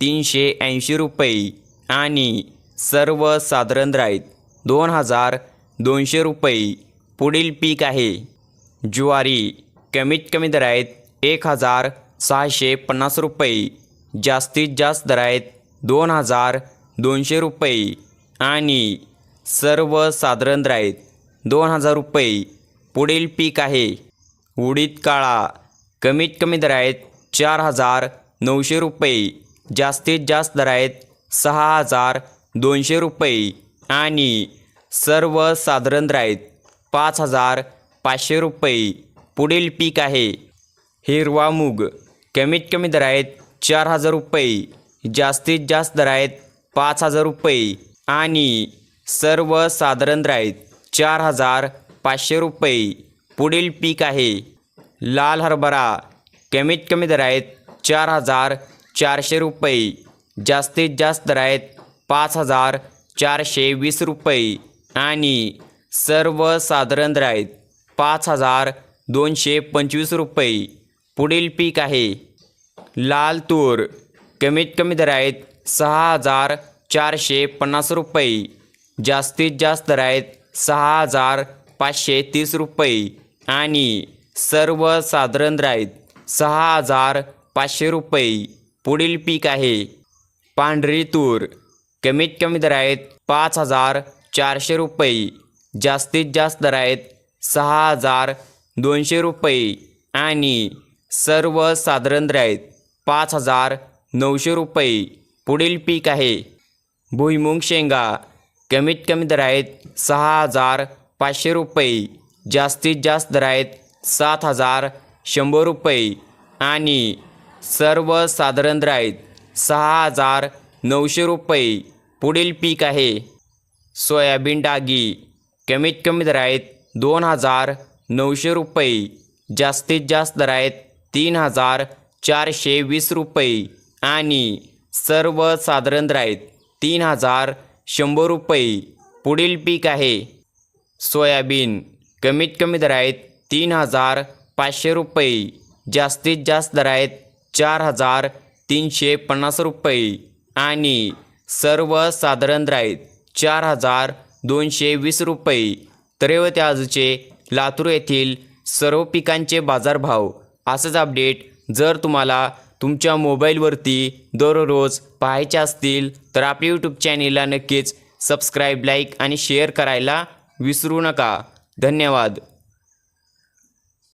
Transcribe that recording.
तीनशे ऐंशी रुपये आणि सर्वसाधारण साधारण आहेत दोन हजार दोनशे रुपये पुढील पीक आहे. ज्वारी कमीत कमी दर एक हजार सहाशे पन्नास रुपये जास्तीत जास्त दर आहेत दोन हजार दोनशे रुपये आणि सर्वसाधारण साधारण आहेत दोन हजार रुपये पुढील पीक आहे. उडीद काळा कमीत कमी दर चार हजार नऊशे रुपये. जास्तीत जास्त दर आहेत सहा हजार दोनशे रुपये आणि सर्वसाधारण दर आहेत पाच हजार पाचशे रुपये पुढील पीक आहे. हिरवा मूग कमीत कमी दर आहेत चार हजार रुपये जास्तीत जास्त दर आहेत पाच हजार रुपये आणि सर्वसाधारण दर आहेत चार हजार पाचशे रुपये पुढील पीक आहे. लाल हरभरा कमीत कमी दर आहेत चार हजार चारशे रुपये. जास्तीत जास्त दर आहेत पाच हजार चारशे वीस रुपये. आणि सर्वसाधारण आहेत पाच हजार दोनशे पंचवीस रुपये. पुढील पीक आहे. लाल तूर. कमीत कमी दर आहेत सहा हजार चारशे पन्नास रुपये. जास्तीत जास्त दर आहेत सहा हजार पाचशे तीस रुपये. आणि सर्वसाधारण आहेत सहा हजार पाचशे रुपये. पुढील पीक आहे. पांढरी तूर. कमीत कमी दर आहेत पाच हजार चारशे रुपये. जास्तीत जास्त दर आहेत सहा हजार दोनशे रुपये. आणि सर्वसाधारण दर आहेत पाच हजार नऊशे रुपये. पुढील पीक आहे. भुईमुंग शेंगा. कमीत कमी दर आहेत सहा हजार पाचशे रुपये. जास्तीत जास्त दर आहेत सात हजार शंभर रुपये. आणि सर्वसाधारण साधारण आहेत सहा हजार नऊशे रुपये पुढील पीक आहे. सोयाबीन डागी कमीत कमी दरायत दोन हजार नऊशे रुपये जास्तीत जास्त दर आहेत तीन हजार चारशे वीस रुपये आणि सर्वसाधारण साधारण आहेत तीन हजार शंभर रुपये पुढील पीक आहे. सोयाबीन कमीत कमी दरायत आहेत तीन हजार पाचशे रुपये जास्तीत जास्त दर आहेत चार हजार तीनशे पन्नास रुपये. आणि सर्वसाधारण राईत चार हजार दोनशे वीस रुपये. तर आजचे लातूर येथील सर्व पिकांचे बाजारभाव. असंच अपडेट जर तुम्हाला तुमच्या मोबाईलवरती दररोज पाहायचे असतील तर आपल्या यूट्यूब चॅनेलला नक्कीच सबस्क्राईब लाईक आणि शेअर करायला विसरू नका. धन्यवाद.